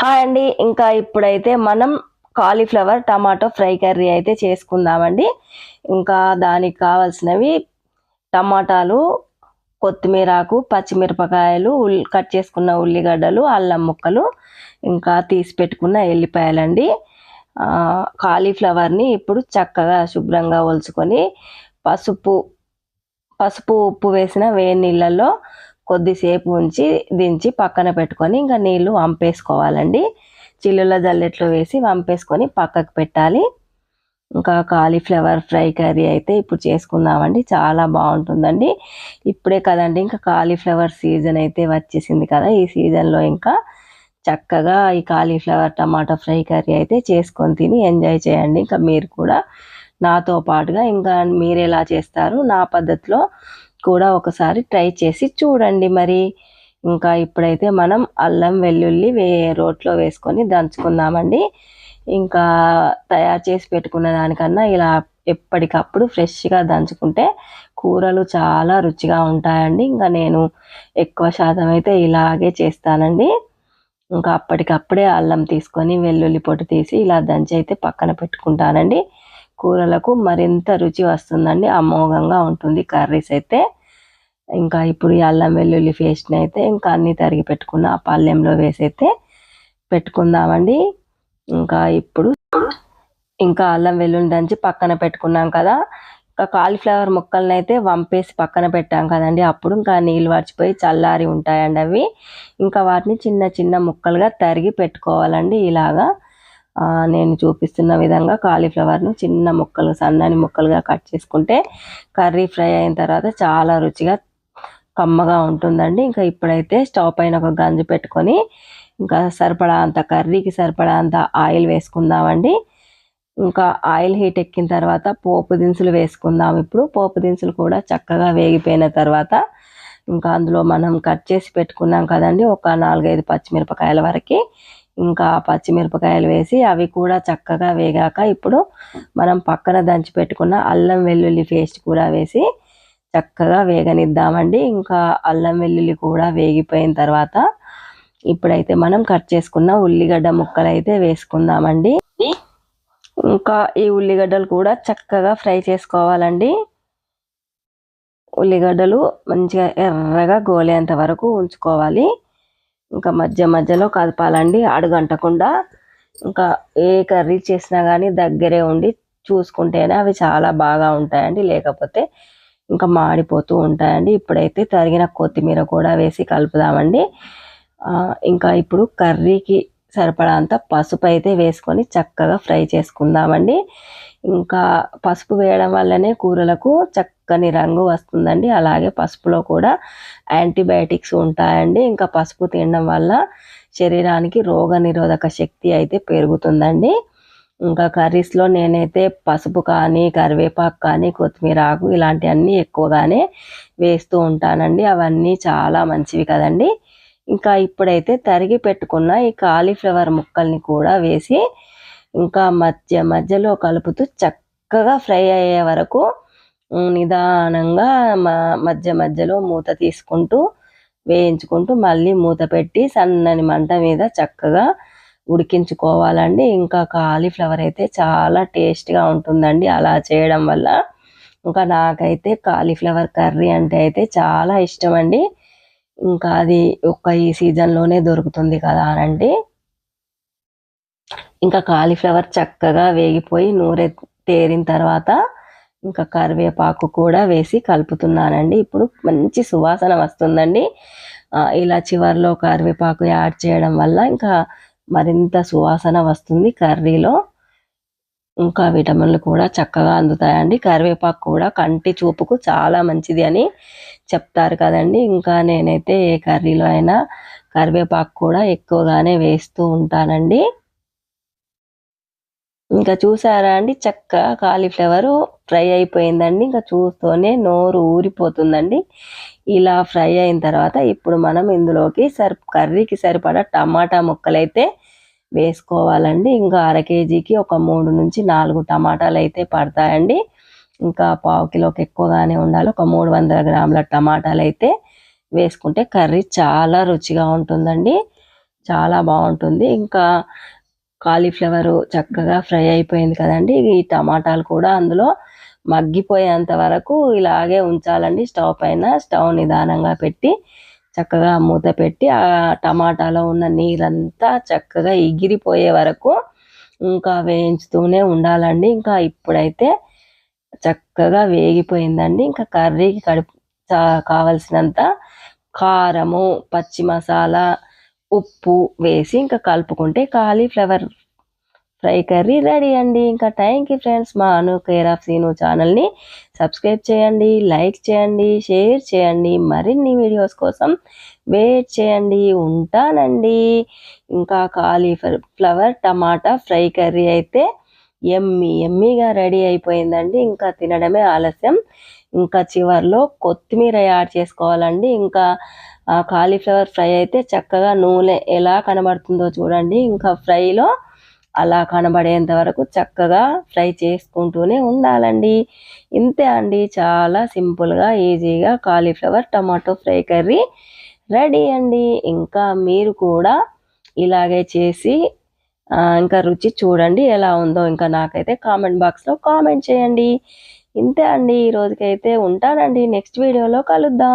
Hi అండి. ఇంకా ఇప్పుడైతే మనం కాలీఫ్లవర్ టమాటో ఫ్రై కర్రీ అయితే చేసుకుందామండి. ఇంకా దానికి కావాల్సినవి టమాటాలు కొత్తిమీరాకు పచ్చిమిరపకాయలు ఉల్లి కట్ చేసుకున్న ఉల్లిగడ్డలు అల్లం ముక్కలు ఇంకా తీసి పెట్టుకున్న ఎల్లిపాయలండి. కాలీఫ్లవర్ని ఇప్పుడు చక్కగా శుభ్రంగా ఒలుచుకొని పసుపు పసుపు ఉప్పు వేసిన వేడి నీళ్ళల్లో కొద్దిసేపు ఉంచి దించి పక్కన పెట్టుకొని ఇంకా నీళ్ళు వంపేసుకోవాలండి. చిల్లుల జల్లెట్లో వేసి వంపేసుకొని పక్కకు పెట్టాలి. ఇంకా కాలీఫ్లవర్ ఫ్రై కర్రీ అయితే ఇప్పుడు చేసుకుందామండి. చాలా బాగుంటుందండి. ఇప్పుడే కదండి ఇంకా కాలీఫ్లవర్ సీజన్ అయితే వచ్చేసింది కదా. ఈ సీజన్లో ఇంకా చక్కగా ఈ కాలీఫ్లవర్ టమాటా ఫ్రై కర్రీ అయితే చేసుకొని తిని ఎంజాయ్ చేయండి. ఇంకా మీరు కూడా నాతో పాటుగా ఇంకా మీరు ఎలా చేస్తారు? నా పద్ధతిలో కూడా ఒకసారి ట్రై చేసి చూడండి మరి. ఇంకా ఇప్పుడైతే మనం అల్లం వెల్లుల్లి వే రోట్లో వేసుకొని దంచుకుందామండి. ఇంకా తయారు చేసి పెట్టుకున్న దానికన్నా ఇలా ఎప్పటికప్పుడు ఫ్రెష్గా దంచుకుంటే కూరలు చాలా రుచిగా ఉంటాయండి. ఇంకా నేను ఎక్కువ శాతం అయితే ఇలాగే చేస్తానండి. ఇంకా అప్పటికప్పుడే అల్లం తీసుకొని వెల్లుల్లి పొట్టు తీసి ఇలా దంచి అయితే పక్కన పెట్టుకుంటానండి. కూరలకు మరింత రుచి వస్తుందండి. అమోఘంగా ఉంటుంది కర్రీస్ అయితే. ఇంకా ఇప్పుడు ఈ అల్లం వెల్లుల్లి పేస్ట్ని అయితే ఇంకా అన్నీ తరిగి పెట్టుకున్న ఆ పళ్ళెంలో వేసి అయితే పెట్టుకుందామండి. ఇంకా ఇప్పుడు ఇంకా అల్లం వెల్లుల్లి దంచి పక్కన పెట్టుకున్నాం కదా. ఇంకా కాలీఫ్లవర్ ముక్కల్ని అయితే వంపేసి పక్కన పెట్టాం కదండి. అప్పుడు ఇంకా నీళ్ళు వాచిపోయి చల్లారి ఉంటాయండి అవి. ఇంకా వాటిని చిన్న చిన్న ముక్కలుగా తరిగి పెట్టుకోవాలండి ఇలాగా. నేను చూపిస్తున్న విధంగా కాలీఫ్లవర్ను చిన్న ముక్కలు సన్నని ముక్కలుగా కట్ చేసుకుంటే కర్రీ ఫ్రై అయిన తర్వాత చాలా రుచిగా కమ్మగా ఉంటుందండి. ఇంకా ఇప్పుడైతే స్టవ్ పైన ఒక గంజు పెట్టుకొని ఇంకా సరిపడా అంత కర్రీకి సరిపడా అంత ఆయిల్ వేసుకుందామండి. ఇంకా ఆయిల్ హీట్ ఎక్కిన తర్వాత పోపు దినుసులు వేసుకుందాం ఇప్పుడు. పోపు దినుసులు కూడా చక్కగా వేగిపోయిన తర్వాత ఇంకా అందులో మనం కట్ చేసి పెట్టుకున్నాం కదండి ఒక నాలుగైదు పచ్చిమిరపకాయల వరకు. ఇంకా పచ్చిమిరపకాయలు వేసి అవి కూడా చక్కగా వేగాక ఇప్పుడు మనం పక్కన దంచి పెట్టుకున్న అల్లం వెల్లుల్లి పేస్ట్ కూడా వేసి చక్కగా వేగనిద్దామండి. ఇంకా అల్లం వెల్లుల్లి కూడా వేగిపోయిన తర్వాత ఇప్పుడైతే మనం కట్ చేసుకున్న ఉల్లిగడ్డ ముక్కలు అయితే వేసుకుందామండి. ఇంకా ఈ ఉల్లిగడ్డలు కూడా చక్కగా ఫ్రై చేసుకోవాలండి. ఉల్లిగడ్డలు మంచిగా ఎర్రగా గోలేంత వరకు ఉంచుకోవాలి. ఇంకా మధ్య మధ్యలో కదపాలండి అడుగంటకుండా. ఇంకా ఏ కర్రీ చేసినా కానీ దగ్గరే ఉండి చూసుకుంటేనే అవి చాలా బాగా ఉంటాయండి. లేకపోతే ఇంకా మాడిపోతూ ఉంటాయండి. ఇప్పుడైతే తరిగిన కొత్తిమీర కూడా వేసి కలుపుదామండి. ఇంకా ఇప్పుడు కర్రీకి సరిపడంత పసుపు అయితే వేసుకొని చక్కగా ఫ్రై చేసుకుందామండి. ఇంకా పసుపు వేయడం వల్లనే కూరలకు చక్కని రంగు వస్తుందండి. అలాగే పసుపులో కూడా యాంటీబయాటిక్స్ ఉంటాయండి. ఇంకా పసుపు తినడం వల్ల శరీరానికి రోగ నిరోధక శక్తి అయితే పెరుగుతుందండి. ఇంకా కర్రీస్లో నేనైతే పసుపు కానీ కరివేపాకు కానీ కొత్తిమీర ఆకు ఇలాంటివన్నీ ఎక్కువగానే వేస్తూ ఉంటానండి. అవన్నీ చాలా మంచివి కదండి. ఇంకా ఇప్పుడైతే తరిగి పెట్టుకున్న ఈ కాలీఫ్లవర్ ముక్కల్ని కూడా వేసి ఇంకా మధ్య మధ్యలో కలుపుతూ చక్కగా ఫ్రై అయ్యే వరకు నిదానంగా మధ్య మధ్యలో మూత తీసుకుంటూ వేయించుకుంటూ మళ్ళీ మూత పెట్టి సన్నని మంట మీద చక్కగా ఉడికించుకోవాలండి. ఇంకా కాలీఫ్లవర్ అయితే చాలా టేస్ట్గా ఉంటుందండి అలా చేయడం వల్ల. ఇంకా నాకైతే కాలీఫ్లవర్ కర్రీ అంటే అయితే చాలా ఇష్టం అండి ఇంకా అది ఒక్క ఈ సీజన్లోనే దొరుకుతుంది కదా అనండి. ఇంకా కాలీఫ్లవర్ చక్కగా వేగిపోయి నూనె తేరిన తర్వాత ఇంకా కరివేపాకు కూడా వేసి కలుపుతున్నానండి. ఇప్పుడు మంచి సువాసన వస్తుందండి. ఇలా చివర్లో కరివేపాకు యాడ్ చేయడం వల్ల ఇంకా మరింత సువాసన వస్తుంది కర్రీలో. ఇంకా విటమిన్లు కూడా చక్కగా అందుతాయండి. కరివేపాకు కూడా కంటి చూపుకు చాలా మంచిది అని చెప్తారు కదండి. ఇంకా నేనైతే ఏ కర్రీలో అయినా కరివేపాకు కూడా ఎక్కువగానే వేస్తూ ఉంటానండి. ఇంకా చూసారా అండి చక్కగా కాలీఫ్లవర్ ఫ్రై అయిపోయిందండి. ఇంకా చూస్తూనే నోరు ఊరిపోతుందండి. ఇలా ఫ్రై అయిన తర్వాత ఇప్పుడు మనం ఇందులోకి సరి కర్రీకి సరిపడా టమాటా ముక్కలైతే వేసుకోవాలండి. ఇంకా అర కేజీకి ఒక మూడు నుంచి నాలుగు టమాటాలు అయితే పడతాయండి. ఇంకా పావు కిలోకి ఎక్కువగానే ఉండాలి. ఒక మూడు వందల గ్రాముల టమాటాలు అయితే వేసుకుంటే కర్రీ చాలా రుచిగా ఉంటుందండి. చాలా బాగుంటుంది. ఇంకా కాలీఫ్లవర్ చక్కగా ఫ్రై అయిపోయింది కదండి. ఈ టమాటాలు కూడా అందులో మగ్గిపోయేంత వరకు ఇలాగే ఉంచాలండి. స్టవ్ పైన స్టవ్ నిదానంగా పెట్టి చక్కగా మూత పెట్టి ఆ టమాటాలో ఉన్న నీరంతా చక్కగా ఎగిరిపోయే వరకు ఇంకా వేయించుతూనే ఉండాలండి. ఇంకా ఇప్పుడైతే చక్కగా వేగిపోయిందండి. ఇంకా కర్రీకి కడుపు కావలసినంత కారము పచ్చి మసాలా ఉప్పు వేసి ఇంకా కలుపుకుంటే కాలీఫ్లవర్ ఫ్రై కర్రీ రెడీ అండి. ఇంకా థ్యాంక్ ఫ్రెండ్స్ మా అను కేర్ ఆఫ్ సీను ఛానల్ని సబ్స్క్రైబ్ చేయండి లైక్ చేయండి షేర్ చేయండి. మరిన్ని వీడియోస్ కోసం వెయిట్ చేయండి. ఉంటానండి. ఇంకా కాలీఫ్లవర్ టమాటా ఫ్రై కర్రీ అయితే ఎమ్మి ఎమ్మిగా రెడీ అయిపోయిందండి. ఇంకా తినడమే ఆలస్యం. ఇంకా చివర్లో కొత్తిమీర యాడ్ చేసుకోవాలండి. ఇంకా కాలీఫ్లవర్ ఫ్రై అయితే చక్కగా నూనె ఎలా కనబడుతుందో చూడండి. ఇంకా ఫ్రైలో అలా కనబడేంత వరకు చక్కగా ఫ్రై చేసుకుంటూనే ఉండాలండి. ఇంతే అండి. చాలా సింపుల్గా ఈజీగా cauliflower tomato fry curry ready అండి. ఇంకా మీరు కూడా ఇలాగే చేసి ఇంకా రుచి చూడండి ఎలా ఉందో. ఇంకా నాకైతే కామెంట్ బాక్స్లో కామెంట్ చేయండి. ఇంతే అండి. ఈ రోజుకైతే ఉంటానండి. నెక్స్ట్ వీడియోలో కలుద్దాం.